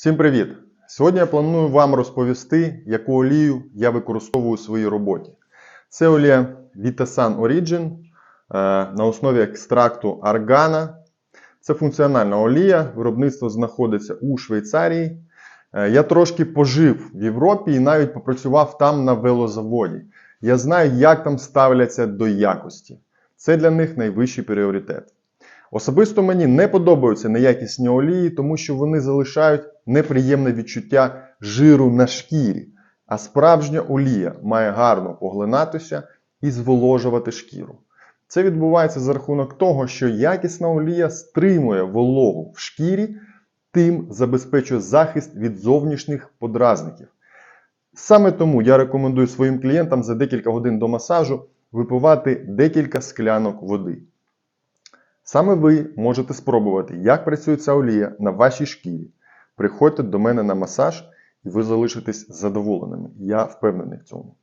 Всім привіт! Сьогодні я планую вам розповісти, яку олію я використовую у своїй роботі. Це олія Vitasan Origin е, на основі екстракту аргана. Це функціональна олія, виробництво знаходиться у Швейцарії. Е, Я трошки пожив в Європі і навіть попрацював там на велозаводі. Я знаю, як там ставляться до якості. Це для них найвищий пріоритет. Особисто мені не подобаються неякісні олії, тому що вони залишають неприємне відчуття жиру на шкірі. А справжня олія має гарно поглинатися і зволожувати шкіру. Це відбувається за рахунок того, що якісна олія стримує вологу в шкірі, тим забезпечує захист від зовнішніх подразників. Саме тому я рекомендую своїм клієнтам за декілька годин до масажу випивати декілька склянок води. Саме ви можете спробувати, як працює ця олія на вашій шкірі. Приходьте до мене на масаж, і ви залишитесь задоволеними. Я впевнений в цьому.